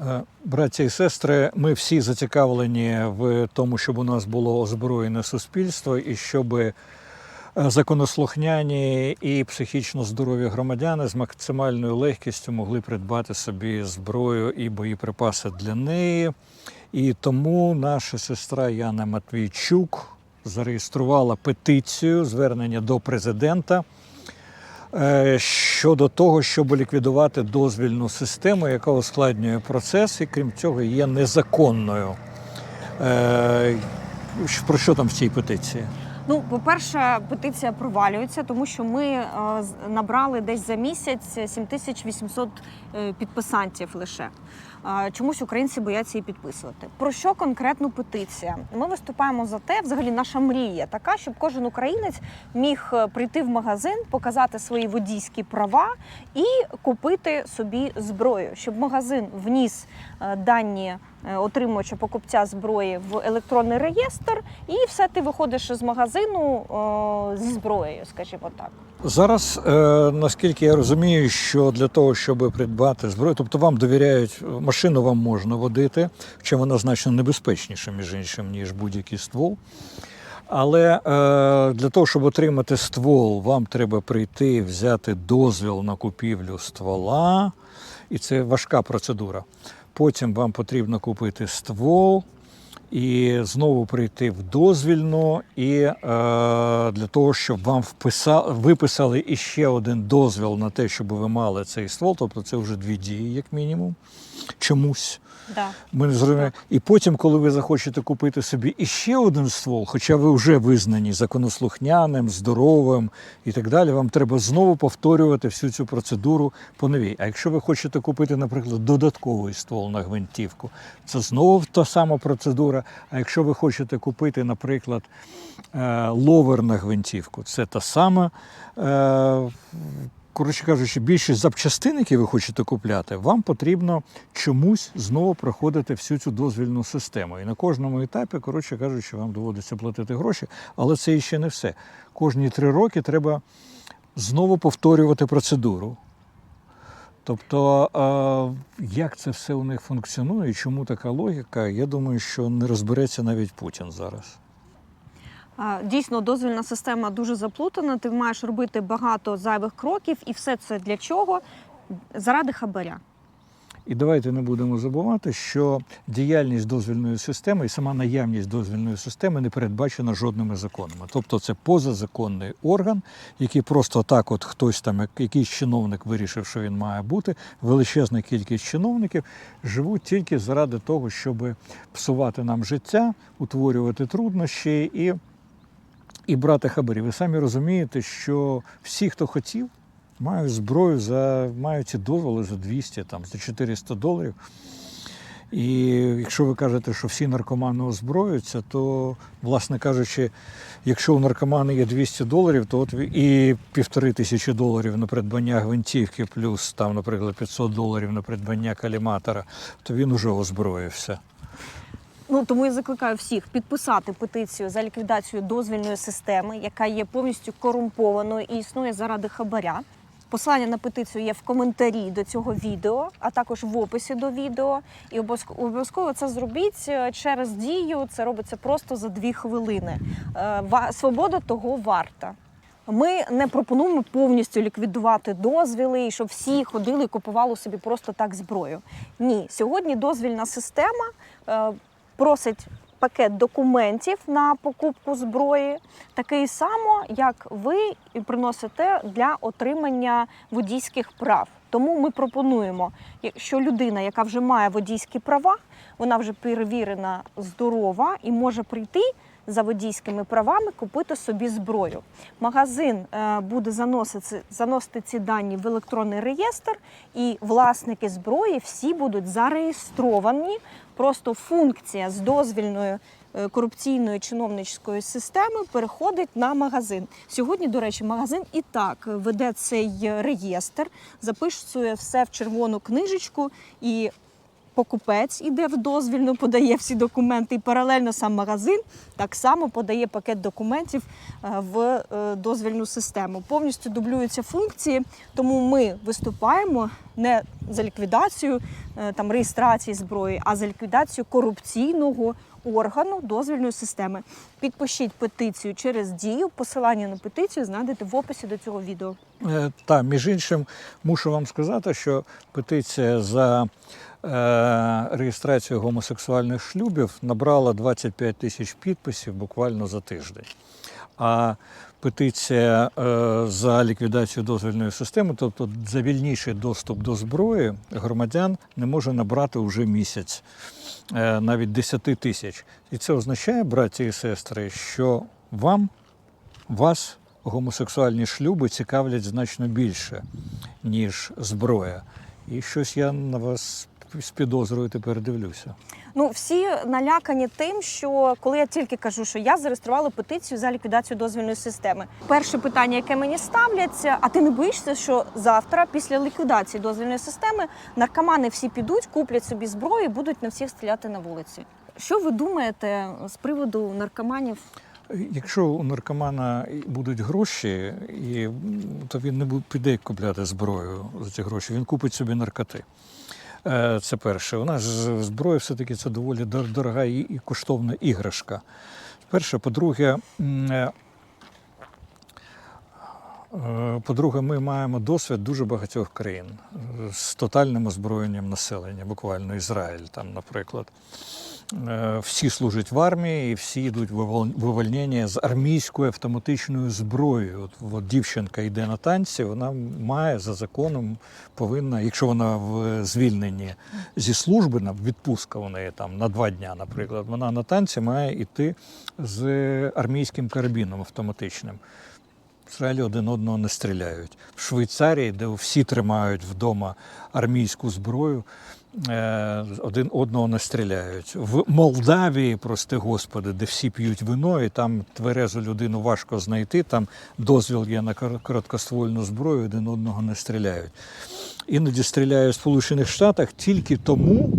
Е, Браття і сестри, ми всі зацікавлені в тому, щоб у нас було озброєне суспільство і щоб е, законослухняні і психічно здорові громадяни з максимальною легкістю могли придбати собі зброю і боєприпаси для неї. І тому наша сестра Яна Матвійчук зареєструвала петицію звернення до президента щодо того, щоб ліквідувати дозвільну систему, яка ускладнює процес і крім цього є незаконною. Е, Про що там в цій петиції? Ну, по-перше, петиція провалюється, тому що ми е, набрали десь за місяць 7800 е, підписантів лише. Чомусь українці бояться її підписувати. Про що конкретно петиція? Ми виступаємо за те, взагалі наша мрія така, щоб кожен українець міг е, прийти в магазин, показати свої водійські права і купити собі зброю, щоб магазин вніс дані отримувача покупця зброї в електронний реєстр, і все ти виходиш з магазину е, зі зброєю, скажімо так. Зараз, е, наскільки я розумію, що для того, щоб придбати зброю, тобто вам довіряють, машину вам можна водити, хоча вона значно небезпечніша, між іншим, ніж будь-який ствол. Але е, для того, щоб отримати ствол, вам треба прийти, взяти дозвіл на купівлю ствола, і це важка процедура. Потім вам потрібно купити ствол, і знову прийти в дозвільну, і е, для того, щоб вам вписали, виписали іще один дозвіл на те, щоб ви мали цей ствол, тобто це вже дві дії, як мінімум, чомусь. Да. Ми не зрозуміємо. І потім, коли ви захочете купити собі іще один ствол, хоча ви вже визнані законослухняним, здоровим і так далі, вам треба знову повторювати всю цю процедуру по новій. А якщо ви хочете купити, наприклад, додатковий ствол на гвинтівку, це знову та сама процедура. А якщо ви хочете купити, наприклад, е, ловер на гвинтівку, це та сама. Коротше кажучи, більшість запчастин, які ви хочете купляти, вам потрібно чомусь знову проходити всю цю дозвільну систему. І на кожному етапі, коротше кажучи, вам доводиться платити гроші, але це ще не все. Кожні три роки треба знову повторювати процедуру. Тобто, як це все у них функціонує чому така логіка, я думаю, що не розбереться навіть Путін зараз. Дійсно, дозвільна система дуже заплутана. Ти маєш робити багато зайвих кроків, і все це для чого? Заради хабаря. І давайте не будемо забувати, що діяльність дозвільної системи і сама наявність дозвільної системи не передбачена жодними законами. Тобто це позазаконний орган, який просто так, от хтось там, як- якийсь чиновник вирішив, що він має бути. Величезна кількість чиновників живуть тільки заради того, щоб псувати нам життя, утворювати труднощі і, і брати хабарі. Ви самі розумієте, що всі, хто хотів, мають зброю за мають ці дозволи за 200, там, за 400 доларів. І якщо ви кажете, що всі наркомани озброюються, то, власне кажучи, якщо у наркомана є 200 доларів, то от і півтори тисячі доларів на придбання гвинтівки, плюс там, наприклад, 500 доларів на придбання каліматора, то він уже озброївся. Ну тому я закликаю всіх підписати петицію за ліквідацію дозвільної системи, яка є повністю корумпованою і існує заради хабаря. Посилання на петицію є в коментарі до цього відео, а також в описі до відео. І обов'язково це зробіть е, через дію. Це робиться просто за дві хвилини. Е, Свобода того варта. Ми не пропонуємо повністю ліквідувати дозвіли, і щоб всі ходили і купували собі просто так зброю. Ні, сьогодні дозвільна система е, просить пакет документів на покупку зброї, такий само, як ви приносите для отримання водійських прав. Тому ми пропонуємо, якщо людина, яка вже має водійські права, вона вже перевірена, здорова і може прийти за водійськими правами купити собі зброю. Магазин е, буде заносити, заносити ці дані в електронний реєстр, і власники зброї всі будуть зареєстровані. Просто функція з дозвільною е, корупційної чиновницької системи переходить на магазин. Сьогодні, до речі, магазин і так веде цей реєстр, записує все в червону книжечку і покупець іде в дозвільну, подає всі документи, і паралельно сам магазин так само подає пакет документів е, в е, дозвільну систему. Повністю дублюються функції, тому ми виступаємо не за ліквідацію е, там реєстрації зброї, а за ліквідацію корупційного органу дозвільної системи. Підпишіть петицію через дію. Посилання на петицію знайдете в описі до цього відео. Та, між іншим, мушу вам сказати, що петиція за е, реєстрацію гомосексуальних шлюбів набрала 25 тисяч підписів буквально за тиждень. А петиція е, за ліквідацію дозвільної системи, тобто за вільніший доступ до зброї громадян, не може набрати вже місяць, е, навіть 10 тисяч. І це означає, браті і сестри, що вам вас гомосексуальні шлюби цікавлять значно більше, ніж зброя. І щось я на вас з підозрою тепер дивлюся. Ну, всі налякані тим, що коли я тільки кажу, що я зареєструвала петицію за ліквідацію дозвільної системи. Перше питання, яке мені ставляться, а ти не боїшся, що завтра, після ліквідації дозвільної системи, наркомани всі підуть, куплять собі зброю і будуть на всіх стріляти на вулиці. Що ви думаєте з приводу наркоманів? Якщо у наркомана будуть гроші, і, то він не буде піде купляти зброю за ці гроші, він купить собі наркоти. Е, Це перше. У нас зброя все-таки це доволі дорога і, коштовна іграшка. Перше, по-друге, е, по-друге, ми маємо досвід дуже багатьох країн е, з тотальним озброєнням населення, буквально Ізраїль, там, наприклад. Е, Всі служать в армії і всі йдуть вивольнення з армійською автоматичною зброєю. От, от дівчинка йде на танці, вона має за законом повинна, якщо вона в звільненні зі служби, на відпустка у неї там на два дня, наприклад, вона на танці має йти з армійським карабіном автоматичним. Ізраїлі один одного не стріляють. В Швейцарії, де всі тримають вдома армійську зброю, е, один одного не стріляють. В Молдавії, прости господи, де всі п'ють вино, і там тверезу людину важко знайти, там дозвіл є на кор- короткоствольну зброю, один одного не стріляють. Іноді стріляють в Сполучених Штатах тільки тому,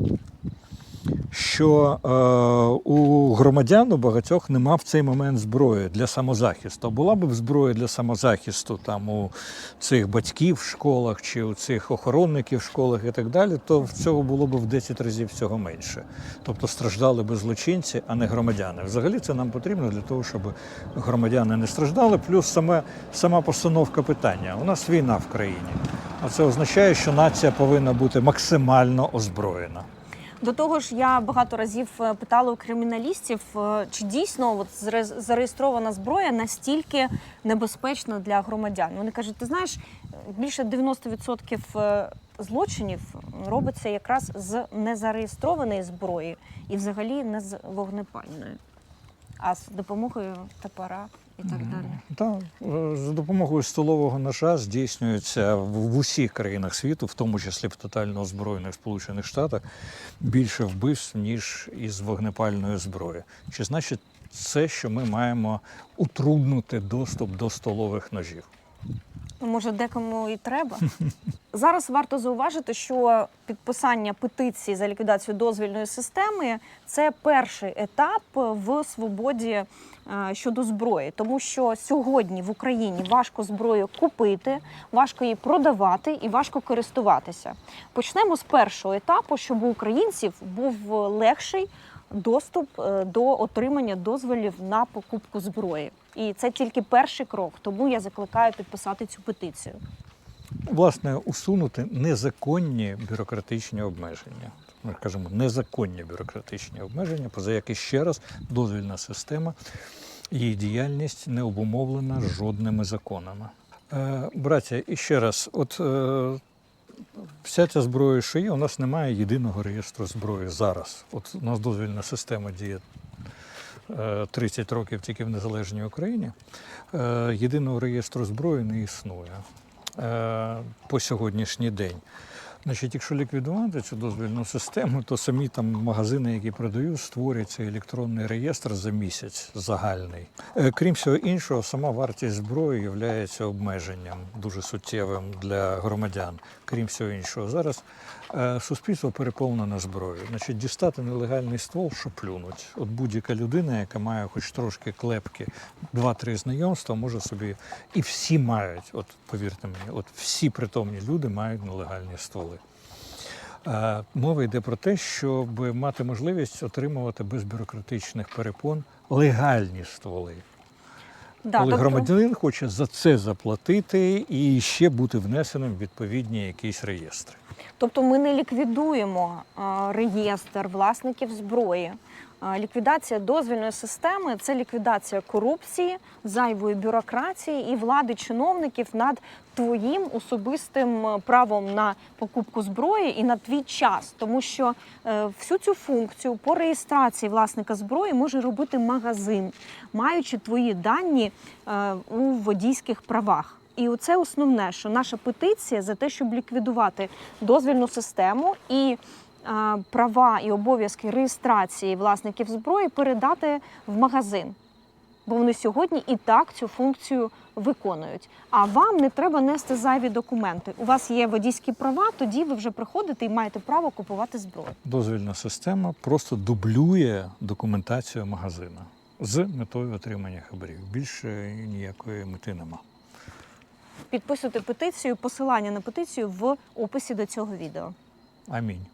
що е, у громадян у багатьох нема в цей момент зброї для самозахисту. Була б зброя для самозахисту там у цих батьків в школах чи у цих охоронників в школах і так далі, то в цього було б в 10 разів цього менше. Тобто страждали би злочинці, а не громадяни. Взагалі це нам потрібно для того, щоб громадяни не страждали. Плюс саме сама постановка питання. У нас війна в країні. А це означає, що нація повинна бути максимально озброєна. До того ж, я багато разів е, питала у криміналістів, е, чи дійсно от зареєстрована зброя настільки небезпечна для громадян. Вони кажуть, ти знаєш, більше 90% е, злочинів робиться якраз з незареєстрованої зброї і взагалі не з вогнепальної, а з допомогою топора і так далі. Так, е, за допомогою столового ножа здійснюється в, в усіх країнах світу, в тому числі в тотально озброєних Сполучених Штатах, більше вбивств, ніж із вогнепальної зброї. Чи значить це, що ми маємо утруднити доступ до столових ножів? Може, декому і треба. Зараз варто зауважити, що підписання петиції за ліквідацію дозвільної системи це перший етап в свободі е, щодо зброї, тому що сьогодні в Україні важко зброю купити, важко її продавати і важко користуватися. Почнемо з першого етапу, щоб у українців був легший доступ е, до отримання дозволів на покупку зброї. І це тільки перший крок, тому я закликаю підписати цю петицію. Власне, усунути незаконні бюрократичні обмеження. Ми кажемо незаконні бюрократичні обмеження, поза які ще раз дозвільна система, її діяльність не обумовлена жодними законами. Е, браття, і ще раз, от е, вся ця зброя, є, у нас немає єдиного реєстру зброї зараз. От у нас дозвільна система діє 30 років тільки в незалежній Україні. Е, єдиного реєстру зброї не існує е, по сьогоднішній день. Значить, якщо ліквідувати цю дозвільну систему, то самі там магазини, які продають, створять цей електронний реєстр за місяць загальний. Е, Крім всього іншого, сама вартість зброї є обмеженням дуже суттєвим для громадян. Крім всього іншого, зараз е, суспільство переповнене зброєю. Значить, дістати нелегальний ствол, що плюнуть. От будь-яка людина, яка має хоч трошки клепки, два-три знайомства, може собі. І всі мають, от повірте мені, от всі притомні люди мають нелегальні стволи. Мова йде про те, щоб мати можливість отримувати без бюрократичних перепон легальні стволи. Да, Коли тобто- громадянин хоче за це заплатити і ще бути внесеним в відповідні якісь реєстри. Тобто ми не ліквідуємо реєстр власників зброї. Ліквідація дозвільної системи це ліквідація корупції, зайвої бюрократії і влади чиновників над твоїм особистим е, правом на покупку зброї і на твій час, тому що е, всю цю функцію по реєстрації власника зброї може робити магазин, маючи твої дані е, у водійських правах. І оце основне, що наша петиція за те, щоб ліквідувати дозвільну систему і права і обов'язки реєстрації власників зброї передати в магазин. Бо вони сьогодні і так цю функцію виконують. А вам не треба нести зайві документи. У вас є водійські права, тоді ви вже приходите і маєте право купувати зброю. Дозвільна система просто дублює документацію магазина з метою отримання хабарів. Більше ніякої мети нема. Підписуйте петицію, посилання на петицію в описі до цього відео. Амінь.